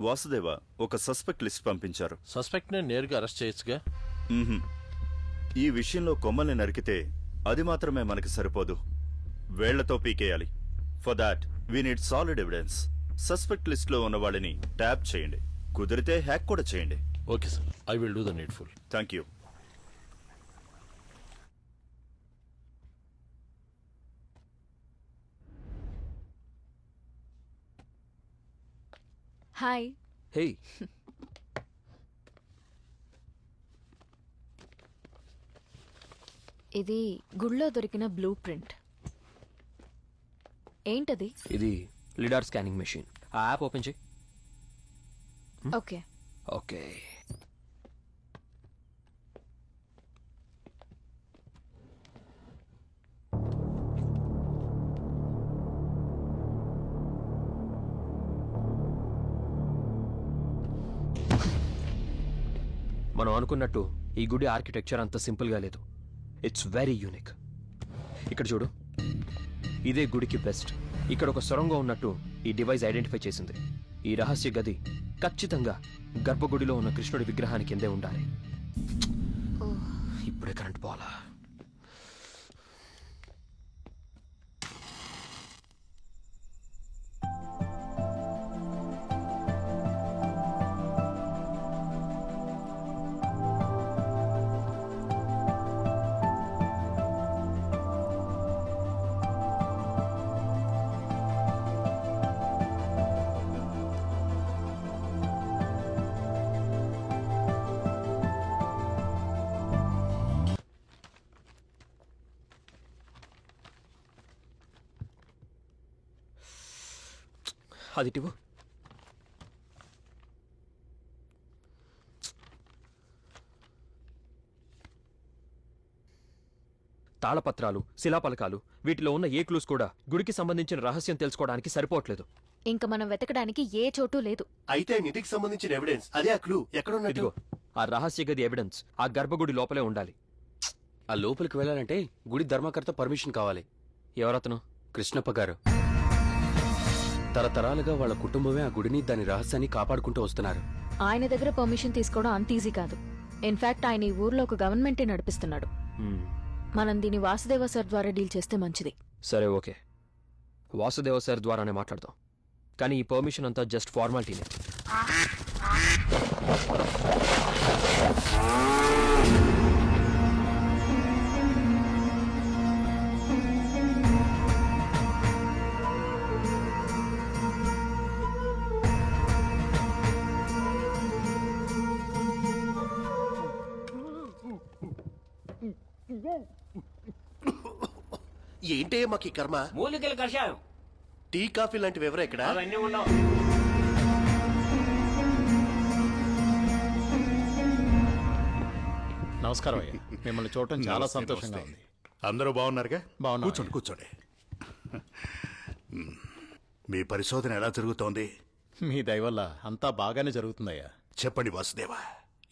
వాసుదేవ ఒక suspect list పంపించారు సస్పెక్ట్ని నేరుగా అరెస్ట్ చేయొచ్చుగా మ్మ్హ్మ్. ఈ విషయంలో కొమ్మల్ని నరికితే అది మాత్రమే మనకి సరిపోదు. వేళ్ళతో పీకేయాలి. For that we need solid evidence suspect లిస్ట్లో ఉన్న వాళ్ళని ట్యాప్ చేయండి. కుదిరితే హ్యాక్ కూడా చేయండి. Okay sir I will do the needful thank you hi hey ఇది గుళ్ళో దొరికిన బ్లూ ప్రింట్. ఏంటది? ఇది లిడార్ స్కానింగ్ మెషిన్. ఆ యాప్ ఓపెన్ చేయి. ఓకే. ఓకే. మనం అనుకున్నట్టు ఈ గుడి ఆర్కిటెక్చర్ అంత సింపుల్గా లేదు. ఇట్స్ వెరీ యూనిక్ ఇక్కడ చూడు. ఇదే గుడికి బెస్ట్ ఇక్కడ ఒక సొరంగం ఉన్నట్టు ఈ డివైస్ ఐడెంటిఫై చేసింది. ఈ రహస్య గది ఖచ్చితంగా గర్భగుడిలో ఉన్న కృష్ణుడి విగ్రహానికి కిందే ఉండాలి. ఇప్పుడే కరెంట్ పోవాలా? అది ఇటు ఇవ్వు. తాళపత్రాలు శిలాపలకాలు వీటిలో ఉన్న ఏ క్లూస్ కూడా గుడికి సంబంధించిన రహస్యం తెలుసుకోవడానికి సరిపోవట్లేదు. ఇంక మనం వెతకడానికి ఏ చోటు లేదు. అయితే నిధికి సంబంధించిన ఎవిడెన్స్ అదే ఆ క్లూ ఎక్కడ ఉన్నట్టు ఇదిగో ఆ రహస్య గది ఎవిడెన్స్ ఆ గర్భగుడి లోపలే ఉండాలి. ఆ లోపలికి వెళ్ళాలంటే గుడి ధర్మకర్త పర్మిషన్ కావాలి. ఎవరతను? కృష్ణప్ప గారు. తరతరాలుగా వాళ్ళ కుటుంబమే ఆ గుడిని దాని రహస్యాన్ని కాపాడుకుంటూ వస్తున్నారు. ఆయన దగ్గర పర్మిషన్ తీసుకోవడం అంత ఈజీ కాదు. ఇన్ఫాక్ట్ ఆయన ఈ ఊర్లో ఒక గవర్నమెంటే నడిపిస్తున్నాడు. మనం దీన్ని వాసుదేవ సార్ ద్వారా డీల్ చేస్తే మంచిది. సరే ఓకే. వాసుదేవ సార్ ద్వారానే మాట్లాడదాం కానీ ఈ పర్మిషన్ అంతా జస్ట్ ఫార్మాలిటీనే ఏంటే మాకు ఈ కర్మ? మూలికల కషాయం. టీ కాఫీ లాంటివి ఎవరు ఇక్కడ? అవన్నీ ఉండవు. నమస్కారం అయ్యా. మిమ్మల్ని చూడటం చాలా సంతోషంగా. ఉంది. అందరూ బాగున్నారుగా? బాగున్నాం. కూర్చోండి కూర్చోండి. మ్. మీ పరిశోధన ఎలా జరుగుతోంది? మీ దయ వల్ల అంతా బాగానే జరుగుతుందయ్యా. చెప్పండి వాసుదేవా.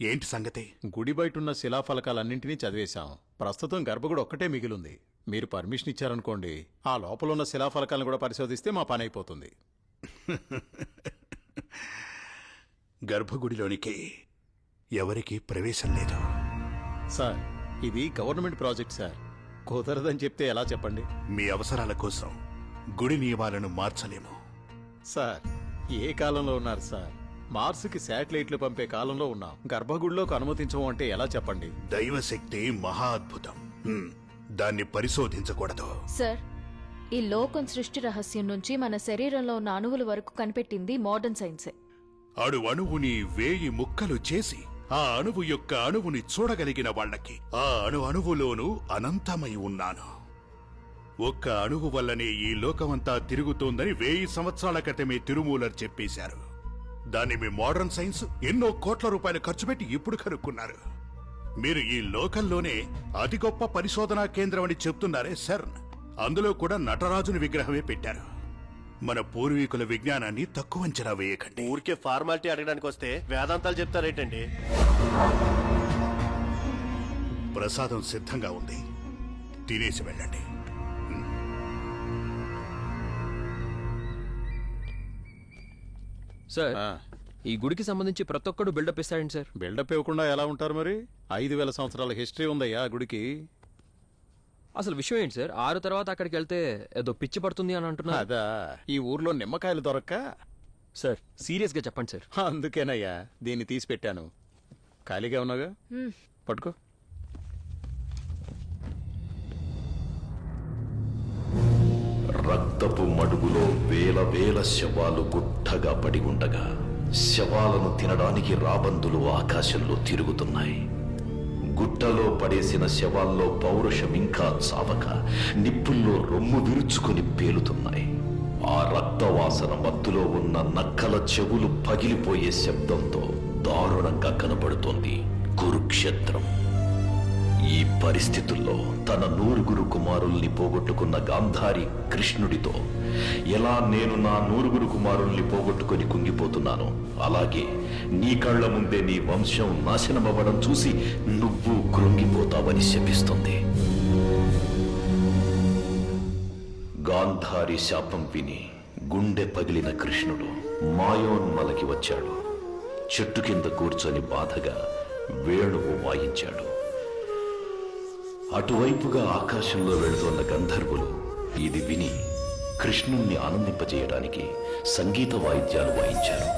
ఏంటి సంగతి? గుడి బయట ఉన్న శిలాఫలకాలన్నింటినీ చదివేశాం. ప్రస్తుతం గర్భగుడి ఒక్కటే మిగిలింది. మీరు పర్మిషన్ ఇచ్చారనుకోండి ఆ లోపల ఉన్న శిలాఫలకాలను కూడా పరిశోధిస్తే మా పని అయిపోతుంది. గర్భగుడిలోనికి ఎవరికి ప్రవేశం లేదు. సార్ ఇది గవర్నమెంట్ ప్రాజెక్ట్ సార్. కుదరదని చెప్తే ఎలా చెప్పండి? మీ అవసరాల కోసం గుడి నియమాలను మార్చలేము. సార్ ఏ కాలంలో ఉన్నారు సార్? మార్స్కి శాటిలైట్లు పంపే కాలంలో ఉన్నాం. గర్భగుడిలోకి అనుమతించము అంటే ఎలా చెప్పండి? దైవశక్తి మహా అద్భుతం. దాన్ని పరిశోధించకూడదు. సార్ ఈ లోకం సృష్టి రహస్యం నుంచి మన శరీరంలో ఉన్న అణువుల వరకు కనిపెట్టింది మోడర్న్ సైన్సే. అణు అణువుని వేయి ముక్కలు చేసి ఆ అణువు యొక్క అణువుని చూడగలిగిన వాళ్ళకి ఆ అణు అణువులోనూ అనంతమై ఉన్నాను. ఒక్క అణువు వల్లనే ఈ లోకమంతా తిరుగుతోందని వేయి సంవత్సరాల క్రితమే తిరుమూలర్ చెప్పేశారు. దాన్ని మీ మోడర్న్ సైన్స్ ఎన్నో కోట్ల రూపాయలు ఖర్చు పెట్టి ఇప్పుడు కనుక్కున్నారు. మీరు ఈ లోకంలోనే అతి గొప్ప పరిశోధనా కేంద్రం అని చెప్తున్నారే సర్. అందులో కూడా నటరాజుని విగ్రహమే పెట్టారు. మన పూర్వీకుల విజ్ఞానాన్ని తక్కువ అంచనా వేయకండి. ఊరికే ఫార్మాలిటీ అడగడానికి వస్తే వేదాంతాలు చెప్తారేంటండి ప్రసాదం సిద్ధంగా ఉంది. తినేసి వెళ్ళండి. సార్ ఈ గుడికి సంబంధించి ప్రతి ఒక్కడు బిల్డప్ ఇస్తాడండి సార్. బిల్డప్ ఇవ్వకుండా ఎలా ఉంటారు మరి? ఐదు వేల సంవత్సరాల హిస్టరీ ఉందయ్యా ఆ గుడికి. అసలు విషయం ఏంటి సార్? ఆరు తర్వాత అక్కడికి వెళ్తే ఏదో పిచ్చి పడుతుంది అని అంటున్నారు. అదా ఈ ఊర్లో నిమ్మకాయలు దొరక్క? సార్ సీరియస్గా చెప్పండి సార్. అందుకేనయ్యా దీన్ని తీసి పెట్టాను. ఖాళీగా ఉన్నాగా పట్టుకో. రక్తపు మడుగులో వేల వేల శవాలు గుట్టగా పడి ఉండగా శవాలను తినడానికి రాబందులు ఆకాశంలో తిరుగుతున్నాయి. గుట్టలో పడేసిన శవాల్లో పౌరుషం ఇంకా చావక నిప్పుల్లో రొమ్ము విరుచుకొని పేలుతున్నాయి. ఆ రక్తవాసన మత్తులో ఉన్న నక్కల చెవులు పగిలిపోయే శబ్దంతో దారుణంగా కనబడుతోంది కురుక్షేత్రం. ఈ పరిస్థితుల్లో తన నూరుగురు కుమారుల్ని పోగొట్టుకున్న గాంధారి కృష్ణుడితో ఎలా నేను నా నూరుగురు కుమారుల్ని పోగొట్టుకొని కుంగిపోతున్నాను అలాగే నీ కళ్ళ ముందే నీ వంశం నాశనమవ్వడం చూసి నువ్వు కృంగిపోతావని శపిస్తుంది. గాంధారి శాపం విని గుండె పగిలిన కృష్ణుడు మాయోన్మలకి వచ్చాడు. చెట్టు కింద కూర్చొని బాధగా వేణువు వాయించాడు. అటువైపుగా ఆకాశంలో వెళుతున్న గంధర్వులు ఇది విని కృష్ణుణ్ణి ఆనందింపజేయడానికి సంగీత వాయిద్యాలు వాయించారు.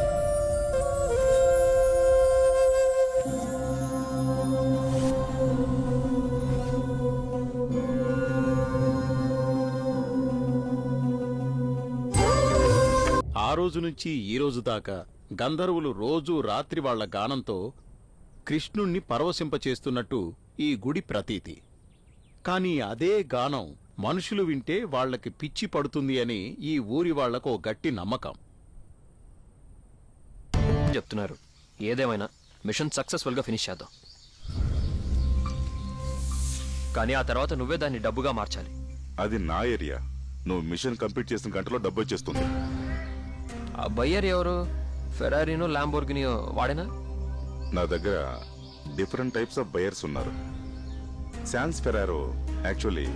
ఆ రోజు నుంచి ఈ రోజు దాకా గంధర్వులు రోజూ రాత్రి వాళ్ళ గానంతో కృష్ణుణ్ణి పరవశింపచేస్తున్నట్టు ఈ గుడి ప్రతీతి. కానీ అదే గానం మనుషులు వింటే వాళ్ళకి పిచ్చి పడుతుంది అని ఈ ఊరి వాళ్ళకు ఓ గట్టి నమ్మకం. చెప్తున్నారు. ఏదేమైనా మిషన్ సక్సెస్ఫుల్గా ఫినిష్ చేద్దాం. కానీ ఆ తర్వాత నువ్వే దాన్ని డబ్బుగా మార్చాలి. అది నా ఏరియా. నువ్వు మిషన్ కంప్లీట్ చేసిన గంటలో డబ్బు వచ్చేస్తుంది. ఆ బయ్యర్ ఎవరు? ఫెరారీనో ల్యాంబోర్గినియో వాడేనా? నా దగ్గర డిఫరెంట్ టైప్స్ ఆఫ్ బయర్స్ ఉన్నారు. శాన్స్ ఫెరారో యాక్చువల్లీ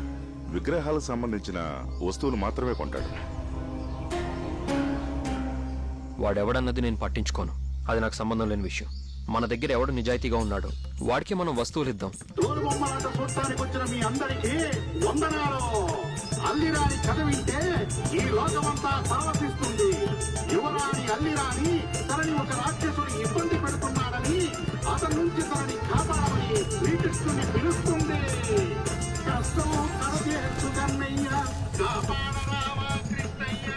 విగ్రహాలకు సంబంధించిన వస్తువులు మాత్రమే కొంటాడు. వాడెవడన్నది నేను పట్టించుకోను. అది నాకు సంబంధం లేని విషయం. మన దగ్గర ఎవడు నిజాయితీగా ఉన్నాడు వాడికి మనం వస్తువులు ఇద్దాం తోలుబొమ్మలాట చూడటానికి వచ్చిన మీ అందరికీ వందనాలు అల్లిరాని ఈ లోకమంతా పరవశిస్తుంది యువరాణి తనని ఒక రాక్షసుడు ఇబ్బంది పెడుతున్నాడని అతని నుంచి తనని కాపాడమని శ్రీకృష్ణుని పిలుస్తుంది కష్టం కాపాడరావా కృష్ణయ్య.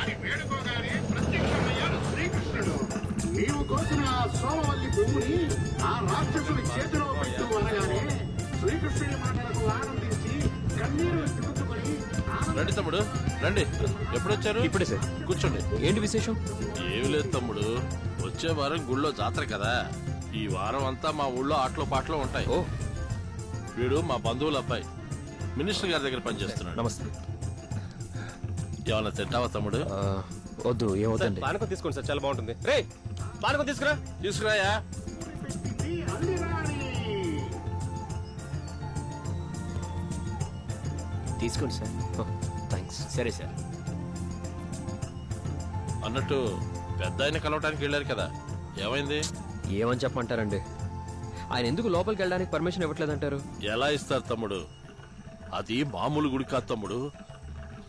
అని వేడుకోగానే ప్రత్యక్షమయ్యాడు శ్రీకృష్ణుడు నీవు కోసం సోమవల్లి భూమిని ఆ రాక్షసుడి చేతిలో పెట్టు అనగానే శ్రీకృష్ణుడి మాటలకు ఆనందించి కన్నీరు రండి తమ్ముడు రండి. ఎప్పుడొచ్చారు? ఇప్పుడే సార్. కూర్చోండి. ఏంటి విశేషం? ఏమి లేదు తమ్ముడు. వచ్చే వారం గుళ్ళో జాతర కదా. ఈ వారం అంతా మా ఊళ్ళో ఆటలో పాటలు ఉంటాయి. ఓ. వీడు మా బంధువుల అబ్బాయి. మినిస్టర్ గారి దగ్గర పనిచేస్తున్నాడు. నమస్తే. ఏమన్నా తింటావా తమ్ముడు? ఆ, వద్దు ఏమవుతండి పానకం తీసుకోండి సార్ చాలా బాగుంటుంది. రే పానకం తీసుకురా. తీసుకురాయా? తీసుకోండి సార్. థ్యాంక్స్ సరే సార్. అన్నట్టు పెద్ద ఆయన కలవటానికి వెళ్ళారు కదా. ఏమైంది? ఏమని చెప్పమంటారండి? ఆయన ఎందుకు లోపలికి వెళ్ళడానికి పర్మిషన్ ఇవ్వట్లేదంటారు? ఎలా ఇస్తారు తమ్ముడు? అది మామూలు గుడి కాదు తమ్ముడు.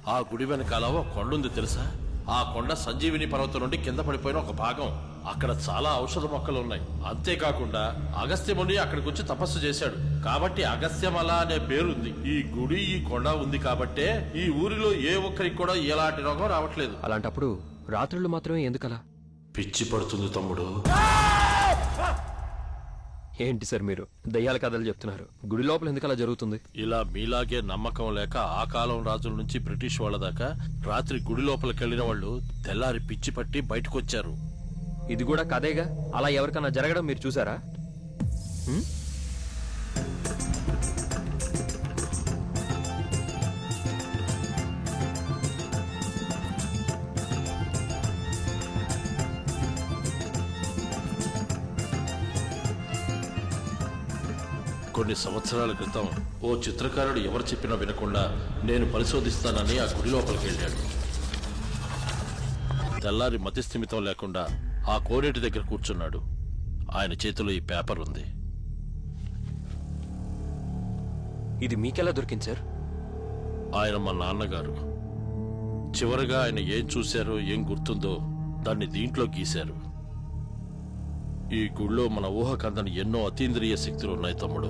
ఆ గుడి వెనకాల ఒక కొండ ఉంది తెలుసా? ఆ కొండ సంజీవిని పర్వతం నుండి కింద పడిపోయిన ఒక భాగం. అక్కడ చాలా ఔషధ మొక్కలు ఉన్నాయి. అంతేకాకుండా అగస్త్యముని అక్కడికి వచ్చి తపస్సు చేశాడు. కాబట్టి అగస్త్యమల అనే పేరుంది. ఈ గుడి ఈ కొండ ఉంది కాబట్టే ఈ ఊరిలో ఏ ఒక్కరికి కూడా ఎలాంటి రోగం రావట్లేదు. అలాంటప్పుడు రాత్రులు మాత్రమే ఎందుకలా? పిచ్చి పడుతుంది తమ్ముడు. ఏంటి సార్ మీరు? దయ్యాల కథలు చెప్తున్నారు. గుడి లోపల ఎందుకు అలా జరుగుతుంది? ఇలా మీలాగే నమ్మకం లేక ఆ కాలం రాజుల నుంచి బ్రిటిష్ వాళ్ళ దాకా రాత్రి గుడి లోపలికి వెళ్ళిన వాళ్ళు తెల్లారి పిచ్చి పట్టి బయటకు వచ్చారు ఇది కూడా కథేగా? అలా ఎవరికన్నా జరగడం మీరు చూసారా? కొన్ని సంవత్సరాల క్రితం ఓ చిత్రకారుడు ఎవరు చెప్పినా వినకుండా నేను పరిశోధిస్తానని ఆ గుడి లోపలికి వెళ్ళాడు. తెల్లారి మతిస్థిమితం లేకుండా ఆ కోనేటి దగ్గర కూర్చున్నాడు. ఆయన చేతిలో ఈ పేపర్ ఉంది. ఇది మీకెలా దొరికింది సార్? ఆయన మా నాన్నగారు. చివరగా ఆయన ఏం చూశారో ఏం గుర్తుందో దాన్ని దీంట్లో గీశారు. ఈ గుళ్ళో మన ఊహకందని ఎన్నో అతీంద్రియ శక్తులు ఉన్నాయి తమ్ముడు.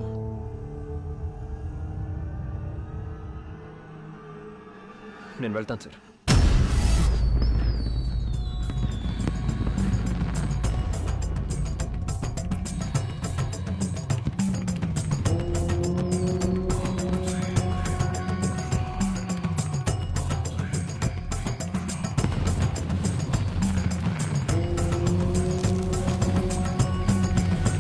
నేను వెళ్తాను సార్.